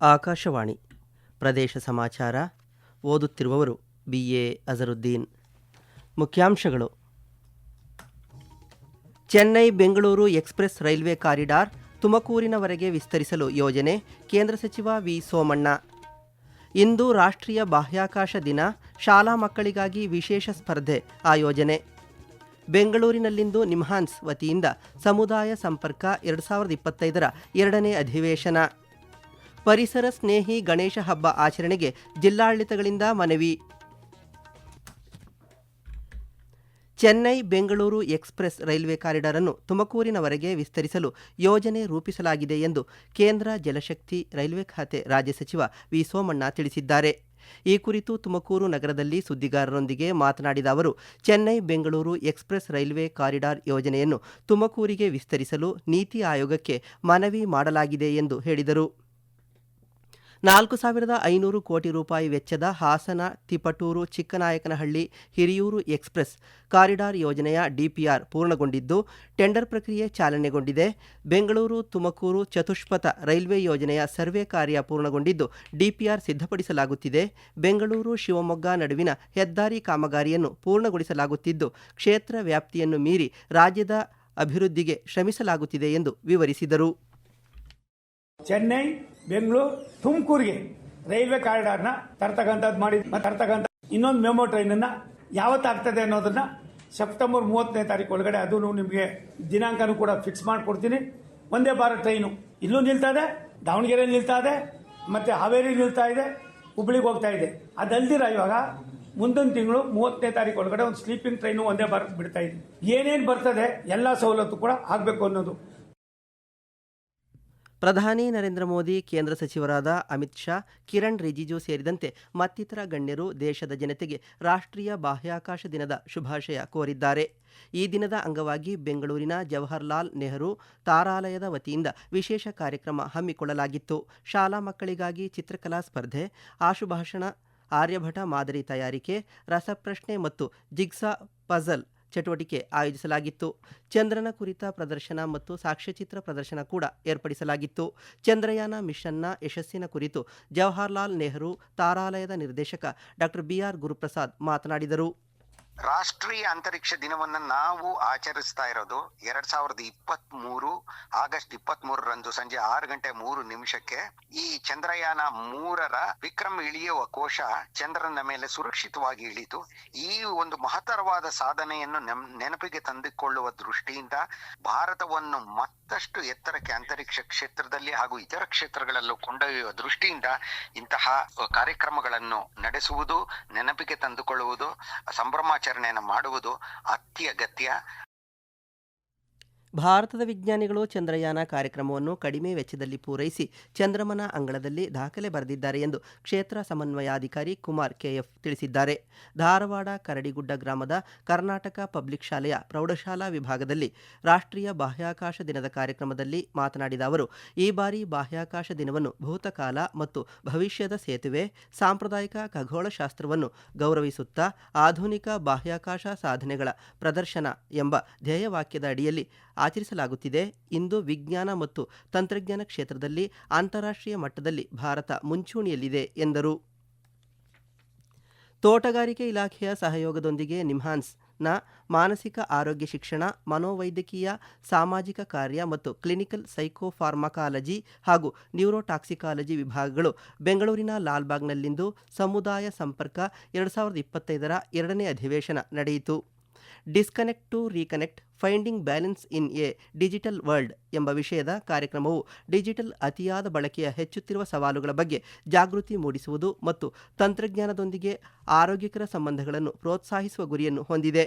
ಆಕಾಶವಾಣಿ. ಪ್ರದೇಶ ಸಮಾಚಾರ. ಓದುತ್ತಿರುವವರು B. A. Azharuddin. ಮುಖ್ಯಾಂಶಗಳು. Chennai Bengaluru express railway corridor ತುಮಕೂರಿನವರೆಗೆ ವಿಸ್ತರಿಸಲು ಯೋಜನೆ, ಕೇಂದ್ರ ಸಚಿವ ವಿ. ಸೋಮಣ್ಣ. ಇಂದು ರಾಷ್ಟ್ರೀಯ ಬಾಹ್ಯಾಕಾಶ ದಿನ, ಶಾಲಾ ಮಕ್ಕಳಿಗಾಗಿ ವಿಶೇಷ ಸ್ಪರ್ಧೆ ಆಯೋಜನೆ ಬೆಂಗಳೂರಿನಲ್ಲಿಂದು ನಿಮ್ಹಾನ್ಸ್ ವತಿಯಿಂದ ಸಮುದಾಯ ಸಂಪರ್ಕ ಎರಡು ಸಾವಿರದ ಇಪ್ಪತ್ತೈದರ ಎರಡನೇ ಅಧಿವೇಶನ. ಪರಿಸರ ಸ್ನೇಹಿ ಗಣೇಶ ಹಬ್ಬ ಆಚರಣೆಗೆ ಜಿಲ್ಲಾಡಳಿತಗಳಿಂದ ಮನವಿ. Chennai Bengaluru express railway corridor ಅನ್ನು ತುಮಕೂರಿನವರೆಗೆ ವಿಸ್ತರಿಸಲು ಯೋಜನೆ ರೂಪಿಸಲಾಗಿದೆ ಎಂದು ಕೇಂದ್ರ ಜಲಶಕ್ತಿ, ರೈಲ್ವೆ ಖಾತೆ ರಾಜ್ಯ ಸಚಿವ ವಿ. ಸೋಮಣ್ಣ ತಿಳಿಸಿದ್ದಾರೆ. ಈ ಕುರಿತು ತುಮಕೂರು ನಗರದಲ್ಲಿ ಸುದ್ದಿಗಾರರೊಂದಿಗೆ ಮಾತನಾಡಿದ ಅವರು, Chennai Bengaluru express railway corridor ಯೋಜನೆಯನ್ನು ತುಮಕೂರಿಗೆ ವಿಸ್ತರಿಸಲು ನೀತಿ ಆಯೋಗಕ್ಕೆ ಮನವಿ ಮಾಡಲಾಗಿದೆ ಎಂದು ಹೇಳಿದರು. ನಾಲ್ಕು ಸಾವಿರದ ಐನೂರು ಕೋಟಿ ರೂಪಾಯಿ ವೆಚ್ಚದ ಹಾಸನ, ತಿಪಟೂರು, ಚಿಕ್ಕನಾಯಕನಹಳ್ಳಿ, ಹಿರಿಯೂರು ಎಕ್ಸ್ಪ್ರೆಸ್ ಕಾರಿಡಾರ್ ಯೋಜನೆಯ ಡಿಪಿಆರ್ ಪೂರ್ಣಗೊಂಡಿದ್ದು, ಟೆಂಡರ್ ಪ್ರಕ್ರಿಯೆ ಚಾಲನೆಗೊಂಡಿದೆ. ಬೆಂಗಳೂರು, ತುಮಕೂರು ಚತುಷ್ಪಥ ರೈಲ್ವೆ ಯೋಜನೆಯ ಸರ್ವೆ ಕಾರ್ಯ ಪೂರ್ಣಗೊಂಡಿದ್ದು, ಡಿಪಿಆರ್ ಸಿದ್ಧಪಡಿಸಲಾಗುತ್ತಿದೆ. ಬೆಂಗಳೂರು, ಶಿವಮೊಗ್ಗ ನಡುವಿನ ಹೆದ್ದಾರಿ ಕಾಮಗಾರಿಯನ್ನು ಪೂರ್ಣಗೊಳಿಸಲಾಗುತ್ತಿದ್ದು, ಕ್ಷೇತ್ರ ವ್ಯಾಪ್ತಿಯನ್ನು ಮೀರಿ ರಾಜ್ಯದ ಅಭಿವೃದ್ಧಿಗೆ ಶ್ರಮಿಸಲಾಗುತ್ತಿದೆ ಎಂದು ವಿವರಿಸಿದರು. ಚೆನ್ನೈ ಬೆಂಗಳೂರು ತುಮಕೂರಿಗೆ ರೈಲ್ವೆ ಕಾರಿಡಾರ್ನ ತರ್ತಕ್ಕಂಥದ್ದು ಮಾಡಿ ತರ್ತಕ್ಕಂಥ ಇನ್ನೊಂದು ಮೆಮೊ ಟ್ರೈನ್ ಅನ್ನ ಯಾವತ್ತಾಗ್ತದೆ ಅನ್ನೋದನ್ನ ಸೆಪ್ಟೆಂಬರ್ ಮೂವತ್ತನೇ ತಾರೀಕು ಒಳಗಡೆ ಅದು ನಿಮಗೆ ದಿನಾಂಕನೂ ಕೂಡ ಫಿಕ್ಸ್ ಮಾಡಿಕೊಡ್ತೀನಿ. ಒಂದೇ ಬಾರ ಟ್ರೈನು ಇಲ್ಲೂ ನಿಲ್ತಾ ಇದೆ ದಾವಣಗೆರೆಯಲ್ಲಿ ನಿಲ್ತಾ ಇದೆ ಮತ್ತೆ ಹಾವೇರಿ ನಿಲ್ತಾ ಇದೆ, ಹುಬ್ಳಿಗೆ ಹೋಗ್ತಾ ಇದೆ. ಅದಲ್ದಿರ ಇವಾಗ ಮುಂದಿನ ತಿಂಗಳು ಮೂವತ್ತನೇ ತಾರೀಕು ಒಳಗಡೆ ಒಂದು ಸ್ಲೀಪಿಂಗ್ ಟ್ರೈನು ಒಂದೇ ಬಾರ ಬಿಡ್ತಾ ಇದೆ. ಏನೇನು ಬರ್ತದೆ ಎಲ್ಲ ಸವಲತ್ತು ಕೂಡ ಆಗಬೇಕು ಅನ್ನೋದು. ಪ್ರಧಾನಿ ನರೇಂದ್ರ ಮೋದಿ, ಕೇಂದ್ರ ಸಚಿವರಾದ ಅಮಿತ್ ಶಾ, ಕಿರಣ್ ರಿಜಿಜು ಸೇರಿದಂತೆ ಮತ್ತಿತರ ಗಣ್ಯರು ದೇಶದ ಜನತೆಗೆ ರಾಷ್ಟ್ರೀಯ ಬಾಹ್ಯಾಕಾಶ ದಿನದ ಶುಭಾಶಯ ಕೋರಿದ್ದಾರೆ. ಈ ದಿನದ ಅಂಗವಾಗಿ ಬೆಂಗಳೂರಿನ ಜವಾಹರ್ಲಾಲ್ ನೆಹರು ತಾರಾಲಯದ ವತಿಯಿಂದ ವಿಶೇಷ ಕಾರ್ಯಕ್ರಮ ಹಮ್ಮಿಕೊಳ್ಳಲಾಗಿತ್ತು. ಶಾಲಾ ಮಕ್ಕಳಿಗಾಗಿ ಚಿತ್ರಕಲಾ ಸ್ಪರ್ಧೆ, ಆಶುಭಾಷಣ, ಆರ್ಯಭಟ ಮಾದರಿ ತಯಾರಿಕೆ, ರಸಪ್ರಶ್ನೆ ಮತ್ತು ಜಿಗ್ಸಾ ಪಜಲ್ ಚಟುವಟಿಕೆ ಆಯೋಜಿಸಲಾಗಿತ್ತು. ಚಂದ್ರನ ಕುರಿತ ಪ್ರದರ್ಶನ ಮತ್ತು ಸಾಕ್ಷ್ಯಚಿತ್ರ ಪ್ರದರ್ಶನ ಕೂಡ ಏರ್ಪಡಿಸಲಾಗಿತ್ತು. ಚಂದ್ರಯಾನ ಮಿಷನ್ನ ಯಶಸ್ಸಿನ ಕುರಿತು ಜವಾಹರ್ಲಾಲ್ ನೆಹರು ತಾರಾಲಯದ ನಿರ್ದೇಶಕ ಡಾಕ್ಟರ್ ಬಿಆರ್ ಗುರುಪ್ರಸಾದ್ ಮಾತನಾಡಿದರು. ರಾಷ್ಟ್ರೀಯ ಅಂತರಿಕ್ಷ ದಿನವನ್ನ ನಾವು ಆಚರಿಸ್ತಾ ಇರೋದು ಎರಡ್ ಸಾವಿರದ ಇಪ್ಪತ್ತ್ ಮೂರು ಆಗಸ್ಟ್ ಇಪ್ಪತ್ತ್ ಮೂರರಂದು ಸಂಜೆ ಆರು ಗಂಟೆ ಮೂರು ನಿಮಿಷಕ್ಕೆ. ಈ ಚಂದ್ರಯಾನ ಮೂರರ ವಿಕ್ರಮ್ ಇಳಿಯುವ ಕೋಶ ಚಂದ್ರನ ಮೇಲೆ ಸುರಕ್ಷಿತವಾಗಿ ಇಳಿತು. ಈ ಒಂದು ಮಹತ್ತರವಾದ ಸಾಧನೆಯನ್ನು ನೆನಪಿಗೆ ತಂದುಕೊಳ್ಳುವ ದೃಷ್ಟಿಯಿಂದ ಭಾರತವನ್ನು ಮತ್ತಷ್ಟು ಎತ್ತರಕ್ಕೆ ಅಂತರಿಕ್ಷ ಕ್ಷೇತ್ರದಲ್ಲಿ ಹಾಗೂ ಇತರ ಕ್ಷೇತ್ರಗಳಲ್ಲೂ ಕೊಂಡೊಯ್ಯುವ ದೃಷ್ಟಿಯಿಂದ ಇಂತಹ ಕಾರ್ಯಕ್ರಮಗಳನ್ನು ನಡೆಸುವುದು, ನೆನಪಿಗೆ ತಂದುಕೊಳ್ಳುವುದು, ಸಂಭ್ರಮಾಚರಣೆಯನ್ನು ಮಾಡುವುದು ಅತ್ಯಗತ್ಯ. ಭಾರತದ ವಿಜ್ಞಾನಿಗಳು ಚಂದ್ರಯಾನ ಕಾರ್ಯಕ್ರಮವನ್ನು ಕಡಿಮೆ ವೆಚ್ಚದಲ್ಲಿ ಪೂರೈಸಿ ಚಂದ್ರಮನ ಅಂಗಳದಲ್ಲಿ ದಾಖಲೆ ಬರೆದಿದ್ದಾರೆ ಎಂದು ಕ್ಷೇತ್ರ ಸಮನ್ವಯಾಧಿಕಾರಿ ಕುಮಾರ್ ಕೆಎಫ್ ತಿಳಿಸಿದ್ದಾರೆ. ಧಾರವಾಡ ಕರಡಿಗುಡ್ಡ ಗ್ರಾಮದ ಕರ್ನಾಟಕ ಪಬ್ಲಿಕ್ ಶಾಲೆಯ ಪ್ರೌಢಶಾಲಾ ವಿಭಾಗದಲ್ಲಿ ರಾಷ್ಟ್ರೀಯ ಬಾಹ್ಯಾಕಾಶ ದಿನದ ಕಾರ್ಯಕ್ರಮದಲ್ಲಿ ಮಾತನಾಡಿದ ಅವರು, ಈ ಬಾರಿ ಬಾಹ್ಯಾಕಾಶ ದಿನವನ್ನು ಭೂತಕಾಲ ಮತ್ತು ಭವಿಷ್ಯದ ಸೇತುವೆ, ಸಾಂಪ್ರದಾಯಿಕ ಖಗೋಳಶಾಸ್ತ್ರವನ್ನು ಗೌರವಿಸುತ್ತಾ ಆಧುನಿಕ ಬಾಹ್ಯಾಕಾಶ ಸಾಧನೆಗಳ ಪ್ರದರ್ಶನ ಎಂಬ ಧ್ಯೇಯವಾಕ್ಯದ ಅಡಿಯಲ್ಲಿ ಆಚರಿಸಲಾಗುತ್ತಿದೆ. ಇಂದು ವಿಜ್ಞಾನ ಮತ್ತು ತಂತ್ರಜ್ಞಾನ ಕ್ಷೇತ್ರದಲ್ಲಿ ಅಂತಾರಾಷ್ಟ್ರೀಯ ಮಟ್ಟದಲ್ಲಿ ಭಾರತ ಮುಂಚೂಣಿಯಲ್ಲಿದೆ, ಎಂದರು. ತೋಟಗಾರಿಕೆ ಇಲಾಖೆಯ ಸಹಯೋಗದೊಂದಿಗೆ ನಿಮ್ಹಾನ್ಸ್ನ ಮಾನಸಿಕ ಆರೋಗ್ಯ ಶಿಕ್ಷಣ, ಮನೋವೈದ್ಯಕೀಯ, ಸಾಮಾಜಿಕ ಕಾರ್ಯ ಮತ್ತು ಕ್ಲಿನಿಕಲ್ ಸೈಕೋಫಾರ್ಮಕಾಲಜಿ ಹಾಗೂ ನ್ಯೂರೋಟಾಕ್ಸಿಕಾಲಜಿ ವಿಭಾಗಗಳು ಬೆಂಗಳೂರಿನ ಲಾಲ್ಬಾಗ್ನಲ್ಲಿಂದು ಸಮುದಾಯ ಸಂಪರ್ಕ ಎರಡು ಸಾವಿರದ ಇಪ್ಪತ್ತೈದರ ಎರಡನೇ ಅಧಿವೇಶನ ನಡೆಯಿತು. Disconnect to reconnect, finding balance in a digital world ಎಂಬ ವಿಷಯದ ಕಾರ್ಯಕ್ರಮವು ಡಿಜಿಟಲ್ ಅತಿಯಾದ ಬಳಕೆಯ ಹೆಚ್ಚುತ್ತಿರುವ ಸವಾಲುಗಳ ಬಗ್ಗೆ ಜಾಗೃತಿ ಮೂಡಿಸುವುದು ಮತ್ತು ತಂತ್ರಜ್ಞಾನದೊಂದಿಗೆ ಆರೋಗ್ಯಕರ ಸಂಬಂಧಗಳನ್ನು ಪ್ರೋತ್ಸಾಹಿಸುವ ಗುರಿಯನ್ನು ಹೊಂದಿದೆ.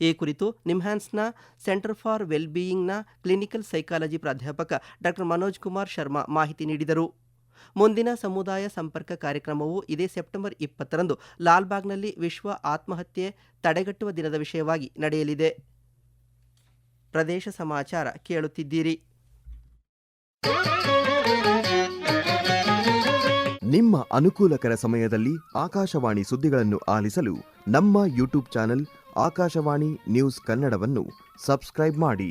ಈ ಕುರಿತು ನಿಮ್ಹಾನ್ಸ್ನ ಸೆಂಟರ್ ಫಾರ್ ವೆಲ್ಬೀಯಿಂಗ್ನ ಕ್ಲಿನಿಕಲ್ ಸೈಕಾಲಜಿ ಪ್ರಾಧ್ಯಾಪಕ ಡಾಕ್ಟರ್ ಮನೋಜ್ ಕುಮಾರ್ ಶರ್ಮಾ ಮಾಹಿತಿ ನೀಡಿದರು. ಮುಂದಿನ ಸಮುದಾಯ ಸಂಪರ್ಕ ಕಾರ್ಯಕ್ರಮವು ಇದೇ ಸೆಪ್ಟೆಂಬರ್ ಇಪ್ಪತ್ತರಂದು ಲಾಲ್ಬಾಗ್ನಲ್ಲಿ ವಿಶ್ವ ಆತ್ಮಹತ್ಯೆ ತಡೆಗಟ್ಟುವ ದಿನದ ವಿಷಯವಾಗಿ ನಡೆಯಲಿದೆ. ಪ್ರದೇಶ ಸಮಾಚಾರ ಕೇಳುತ್ತಿದ್ದೀರಿ. ನಿಮ್ಮ ಅನುಕೂಲಕರ ಸಮಯದಲ್ಲಿ ಆಕಾಶವಾಣಿ ಸುದ್ದಿಗಳನ್ನು ಆಲಿಸಲು ನಮ್ಮ ಯೂಟ್ಯೂಬ್ ಚಾನೆಲ್ ಆಕಾಶವಾಣಿ ನ್ಯೂಸ್ ಕನ್ನಡವನ್ನು ಸಬ್ಸ್ಕ್ರೈಬ್ ಮಾಡಿ.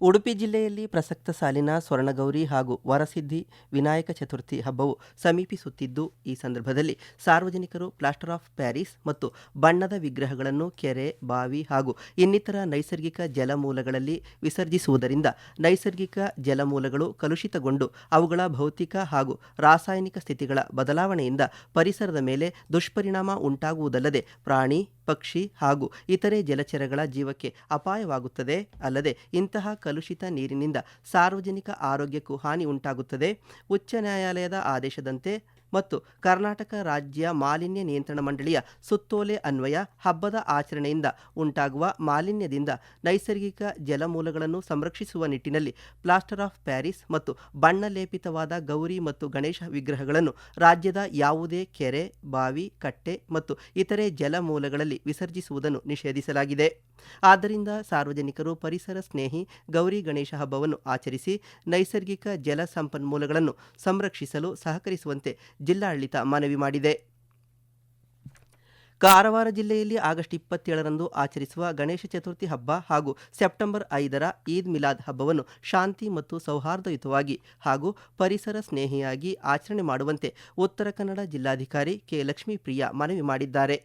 ಉಡುಪಿ ಜಿಲ್ಲೆಯಲ್ಲಿ ಪ್ರಸಕ್ತ ಸಾಲಿನ ಸ್ವರ್ಣಗೌರಿ ಹಾಗೂ ವರಸಿದ್ಧಿ ವಿನಾಯಕ ಚತುರ್ಥಿ ಹಬ್ಬವು ಸಮೀಪಿಸುತ್ತಿದ್ದು, ಈ ಸಂದರ್ಭದಲ್ಲಿ ಸಾರ್ವಜನಿಕರು ಪ್ಲಾಸ್ಟರ್ ಆಫ್ ಪ್ಯಾರಿಸ್ ಮತ್ತು ಬಣ್ಣದ ವಿಗ್ರಹಗಳನ್ನು ಕೆರೆ, ಬಾವಿ ಹಾಗೂ ಇನ್ನಿತರ ನೈಸರ್ಗಿಕ ಜಲಮೂಲಗಳಲ್ಲಿ ವಿಸರ್ಜಿಸುವುದರಿಂದ ನೈಸರ್ಗಿಕ ಜಲಮೂಲಗಳು ಕಲುಷಿತಗೊಂಡು ಅವುಗಳ ಭೌತಿಕ ಹಾಗೂ ರಾಸಾಯನಿಕ ಸ್ಥಿತಿಗಳ ಬದಲಾವಣೆಯಿಂದ ಪರಿಸರದ ಮೇಲೆ ದುಷ್ಪರಿಣಾಮ ಉಂಟಾಗುವುದಲ್ಲದೆ ಪ್ರಾಣಿ, ಪಕ್ಷಿ ಹಾಗೂ ಇತರೆ ಜಲಚರಗಳ ಜೀವಕ್ಕೆ ಅಪಾಯವಾಗುತ್ತದೆ. ಅಲ್ಲದೆ ಇಂತಹ ಕಲುಷಿತ ನೀರಿನಿಂದ ಸಾರ್ವಜನಿಕ ಆರೋಗ್ಯಕ್ಕೂ ಹಾನಿ ಉಂಟಾಗುತ್ತದೆ. ಉಚ್ಚ ನ್ಯಾಯಾಲಯದ ಆದೇಶದಂತೆ ಮತ್ತು ಕರ್ನಾಟಕ ರಾಜ್ಯ ಮಾಲಿನ್ಯ ನಿಯಂತ್ರಣ ಮಂಡಳಿಯ ಸುತ್ತೋಲೆ ಅನ್ವಯ ಹಬ್ಬದ ಆಚರಣೆಯಿಂದ ಉಂಟಾಗುವ ಮಾಲಿನ್ಯದಿಂದ ನೈಸರ್ಗಿಕ ಜಲಮೂಲಗಳನ್ನು ಸಂರಕ್ಷಿಸುವ ನಿಟ್ಟಿನಲ್ಲಿ ಪ್ಲಾಸ್ಟರ್ ಆಫ್ ಪ್ಯಾರಿಸ್ ಮತ್ತು ಬಣ್ಣ ಲೇಪಿತವಾದ ಗೌರಿ ಮತ್ತು ಗಣೇಶ ವಿಗ್ರಹಗಳನ್ನು ರಾಜ್ಯದ ಯಾವುದೇ ಕೆರೆ, ಬಾವಿ, ಕಟ್ಟೆ ಮತ್ತು ಇತರೆ ಜಲಮೂಲಗಳಲ್ಲಿ ವಿಸರ್ಜಿಸುವುದನ್ನು ನಿಷೇಧಿಸಲಾಗಿದೆ. ಆದ್ದರಿಂದ ಸಾರ್ವಜನಿಕರು ಪರಿಸರ ಸ್ನೇಹಿ ಗೌರಿ ಗಣೇಶ ಹಬ್ಬವನ್ನು ಆಚರಿಸಿ ನೈಸರ್ಗಿಕ ಜಲ ಸಂಪನ್ಮೂಲಗಳನ್ನು ಸಂರಕ್ಷಿಸಲು ಸಹಕರಿಸುವಂತೆ ಜಿಲ್ಲಾಡಳಿತ ಮನವಿ ಮಾಡಿದೆ. ಕಾರವಾರ ಜಿಲ್ಲೆಯಲ್ಲಿ ಆಗಸ್ಟ್ ಇಪ್ಪತ್ತೇಳರಂದು ಆಚರಿಸುವ ಗಣೇಶ ಚತುರ್ಥಿ ಹಬ್ಬ ಹಾಗೂ ಸೆಪ್ಟೆಂಬರ್ ಐದರ ಈದ್ ಮಿಲಾದ್ ಹಬ್ಬವನ್ನು ಶಾಂತಿ ಮತ್ತು ಸೌಹಾರ್ದಯುತವಾಗಿ ಹಾಗೂ ಪರಿಸರ ಸ್ನೇಹಿಯಾಗಿ ಆಚರಣೆ ಮಾಡುವಂತೆ ಉತ್ತರ ಕನ್ನಡ ಜಿಲ್ಲಾಧಿಕಾರಿ ಕೆ. ಲಕ್ಷ್ಮೀಪ್ರಿಯ ಮನವಿ ಮಾಡಿದ್ದಾರೆ.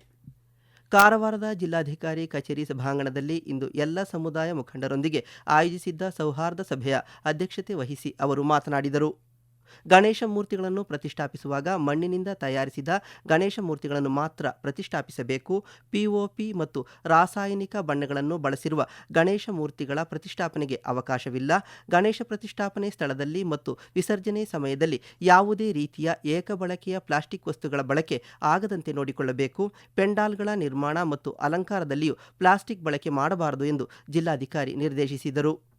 ಕಾರವಾರದ ಜಿಲ್ಲಾಧಿಕಾರಿ ಕಚೇರಿ ಸಭಾಂಗಣದಲ್ಲಿ ಇಂದು ಎಲ್ಲ ಸಮುದಾಯ ಮುಖಂಡರೊಂದಿಗೆ ಆಯೋಜಿಸಿದ್ದ ಸೌಹಾರ್ದ ಸಭೆಯ ಅಧ್ಯಕ್ಷತೆ ವಹಿಸಿ ಅವರು ಮಾತನಾಡಿದರು. ಗಣೇಶ ಮೂರ್ತಿಗಳನ್ನು ಪ್ರತಿಷ್ಠಾಪಿಸುವಾಗ ಮಣ್ಣಿನಿಂದ ತಯಾರಿಸಿದ ಗಣೇಶ ಮೂರ್ತಿಗಳನ್ನು ಮಾತ್ರ ಪ್ರತಿಷ್ಠಾಪಿಸಬೇಕು. ಪಿಒಪಿ ಮತ್ತು ರಾಸಾಯನಿಕ ಬಣ್ಣಗಳನ್ನು ಬಳಸಿರುವ ಗಣೇಶ ಮೂರ್ತಿಗಳ ಪ್ರತಿಷ್ಠಾಪನೆಗೆ ಅವಕಾಶವಿಲ್ಲ. ಗಣೇಶ ಪ್ರತಿಷ್ಠಾಪನೆ ಸ್ಥಳದಲ್ಲಿ ಮತ್ತು ವಿಸರ್ಜನೆ ಸಮಯದಲ್ಲಿ ಯಾವುದೇ ರೀತಿಯ ಏಕಬಳಕೆಯ ಪ್ಲಾಸ್ಟಿಕ್ ವಸ್ತುಗಳ ಬಳಕೆ ಆಗದಂತೆ ನೋಡಿಕೊಳ್ಳಬೇಕು. ಪೆಂಡಾಲ್ಗಳ ನಿರ್ಮಾಣ ಮತ್ತು ಅಲಂಕಾರದಲ್ಲಿಯೂ ಪ್ಲಾಸ್ಟಿಕ್ ಬಳಕೆ ಮಾಡಬಾರದು ಎಂದು ಜಿಲ್ಲಾಧಿಕಾರಿ ನಿರ್ದೇಶಿಸಿದರು.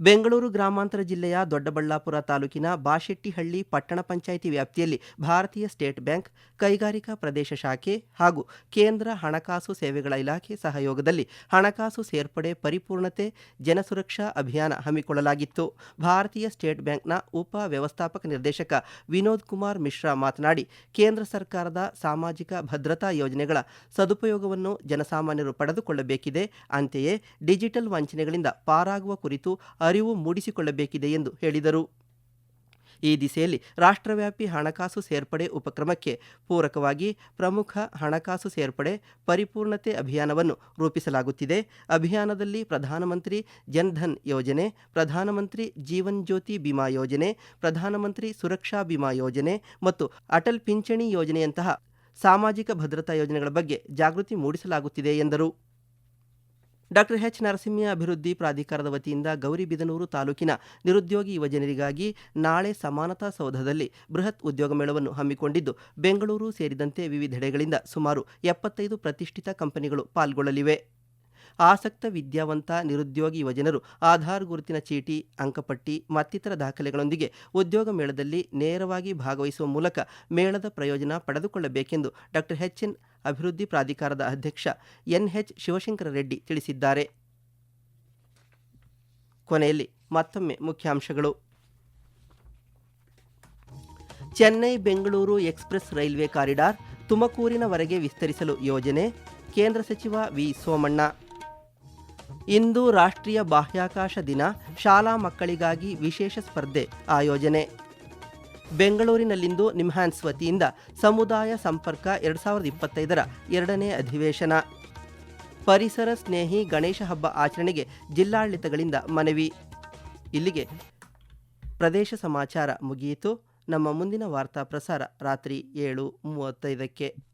ಬೆಂಗಳೂರು ಗ್ರಾಮಾಂತರ ಜಿಲ್ಲೆಯ ದೊಡ್ಡಬಳ್ಳಾಪುರ ತಾಲೂಕಿನ ಬಾಶೆಟ್ಟಿಹಳ್ಳಿ ಪಟ್ಟಣ ಪಂಚಾಯಿತಿ ವ್ಯಾಪ್ತಿಯಲ್ಲಿ ಭಾರತೀಯ ಸ್ಟೇಟ್ ಬ್ಯಾಂಕ್, ಕೈಗಾರಿಕಾ ಪ್ರದೇಶ ಶಾಖೆ ಹಾಗೂ ಕೇಂದ್ರ ಹಣಕಾಸು ಸೇವೆಗಳ ಇಲಾಖೆ ಸಹಯೋಗದಲ್ಲಿ ಹಣಕಾಸು ಸೇರ್ಪಡೆ ಪರಿಪೂರ್ಣತೆ, ಜನಸುರಕ್ಷಾ ಅಭಿಯಾನ ಹಮ್ಮಿಕೊಳ್ಳಲಾಗಿತ್ತು. ಭಾರತೀಯ ಸ್ಟೇಟ್ ಬ್ಯಾಂಕ್ನ ಉಪ ವ್ಯವಸ್ಥಾಪಕ ನಿರ್ದೇಶಕ ವಿನೋದ್ ಕುಮಾರ್ ಮಿಶ್ರಾ ಮಾತನಾಡಿ, ಕೇಂದ್ರ ಸರ್ಕಾರದ ಸಾಮಾಜಿಕ ಭದ್ರತಾ ಯೋಜನೆಗಳ ಸದುಪಯೋಗವನ್ನು ಜನಸಾಮಾನ್ಯರು ಪಡೆದುಕೊಳ್ಳಬೇಕಿದೆ. ಅಂತೆಯೇ, ಡಿಜಿಟಲ್ ವಂಚನೆಗಳಿಂದ ಪಾರಾಗುವ ಕುರಿತು ಅರಿವು ಮೂಡಿಸಿಕೊಳ್ಳಬೇಕಿದೆ ಎಂದು ಹೇಳಿದರು. ಈ ದಿಸೆಯಲ್ಲಿ ರಾಷ್ಟ್ರವ್ಯಾಪಿ ಹಣಕಾಸು ಸೇರ್ಪಡೆ ಉಪಕ್ರಮಕ್ಕೆ ಪೂರಕವಾಗಿ ಪ್ರಮುಖ ಹಣಕಾಸು ಸೇರ್ಪಡೆ ಪರಿಪೂರ್ಣತೆ ಅಭಿಯಾನವನ್ನು ರೂಪಿಸಲಾಗುತ್ತಿದೆ. ಅಭಿಯಾನದಲ್ಲಿ ಪ್ರಧಾನಮಂತ್ರಿ ಜನ್ಧನ್ ಯೋಜನೆ, ಪ್ರಧಾನಮಂತ್ರಿ ಜೀವನ್ ಜ್ಯೋತಿ ಬಿಮಾ ಯೋಜನೆ, ಪ್ರಧಾನಮಂತ್ರಿ ಸುರಕ್ಷಾ ಬಿಮಾ ಯೋಜನೆ ಮತ್ತು ಅಟಲ್ ಪಿಂಚಣಿ ಯೋಜನೆಯಂತಹ ಸಾಮಾಜಿಕ ಭದ್ರತಾ ಯೋಜನೆಗಳ ಬಗ್ಗೆ ಜಾಗೃತಿ ಮೂಡಿಸಲಾಗುತ್ತಿದೆ ಎಂದರು. ಡಾಕ್ಟರ್ ಎಚ್ ನರಸಿಂಹ ಅಭಿವೃದ್ಧಿ ಪ್ರಾಧಿಕಾರದ ವತಿಯಿಂದ ಗೌರಿಬಿದನೂರು ತಾಲೂಕಿನ ನಿರುದ್ಯೋಗಿ ಯುವಜನರಿಗಾಗಿ ನಾಳೆ ಸಮಾನತಾ ಸೌಧದಲ್ಲಿ ಬೃಹತ್ ಉದ್ಯೋಗ ಮೇಳವನ್ನು ಹಮ್ಮಿಕೊಂಡಿದ್ದು, ಬೆಂಗಳೂರು ಸೇರಿದಂತೆ ವಿವಿಧೆಡೆಗಳಿಂದ ಸುಮಾರು ಎಪ್ಪತ್ತೈದು ಪ್ರತಿಷ್ಠಿತ ಕಂಪನಿಗಳು ಪಾಲ್ಗೊಳ್ಳಲಿವೆ. ಆಸಕ್ತ ವಿದ್ಯಾವಂತ ನಿರುದ್ಯೋಗಿ ಯುವಜನರು ಆಧಾರ್ ಗುರುತಿನ ಚೀಟಿ, ಅಂಕಪಟ್ಟಿ, ಮತ್ತಿತರ ದಾಖಲೆಗಳೊಂದಿಗೆ ಉದ್ಯೋಗ ಮೇಳದಲ್ಲಿ ನೇರವಾಗಿ ಭಾಗವಹಿಸುವ ಮೂಲಕ ಮೇಳದ ಪ್ರಯೋಜನ ಪಡೆದುಕೊಳ್ಳಬೇಕೆಂದು ಡಾಕ್ಟರ್ ಎಚ್ ಎನ್ ಅಭಿವೃದ್ಧಿ ಪ್ರಾಧಿಕಾರದ ಅಧ್ಯಕ್ಷ ಎನ್ಎಚ್ ಶಿವಶಂಕರ ರೆಡ್ಡಿ ತಿಳಿಸಿದ್ದಾರೆ. ಕೊನೆಯಲ್ಲಿ ಮತ್ತೊಮ್ಮೆ ಮುಖ್ಯಾಂಶಗಳು. Chennai Bengaluru express railway corridor ತುಮಕೂರಿನವರೆಗೆ ವಿಸ್ತರಿಸಲು ಯೋಜನೆ, ಕೇಂದ್ರ ಸಚಿವ ವಿ ಸೋಮಣ್ಣ. ಇಂದು ರಾಷ್ಟ್ರೀಯ ಬಾಹ್ಯಾಕಾಶ ದಿನ, ಶಾಲಾ ಮಕ್ಕಳಿಗಾಗಿ ವಿಶೇಷ ಸ್ಪರ್ಧೆ ಆಯೋಜನೆ. ಬೆಂಗಳೂರಿನಲ್ಲಿಂದು ನಿಮ್ಹಾನ್ಸ್ ವತಿಯಿಂದ ಸಮುದಾಯ ಸಂಪರ್ಕ ಎರಡು ಸಾವಿರದ ಇಪ್ಪತ್ತೈದರ ಎರಡನೇ ಅಧಿವೇಶನ. ಪರಿಸರ ಸ್ನೇಹಿ ಗಣೇಶ ಹಬ್ಬ ಆಚರಣೆಗೆ ಜಿಲ್ಲಾಡಳಿತಗಳಿಂದ ಮನವಿ. ಇಲ್ಲಿಗೆ ಪ್ರದೇಶ ಸಮಾಚಾರ ಮುಗಿಯಿತು. ನಮ್ಮ ಮುಂದಿನ ವಾರ್ತಾ ಪ್ರಸಾರ ರಾತ್ರಿ ಏಳು ಮೂವತ್ತೈದಕ್ಕೆ.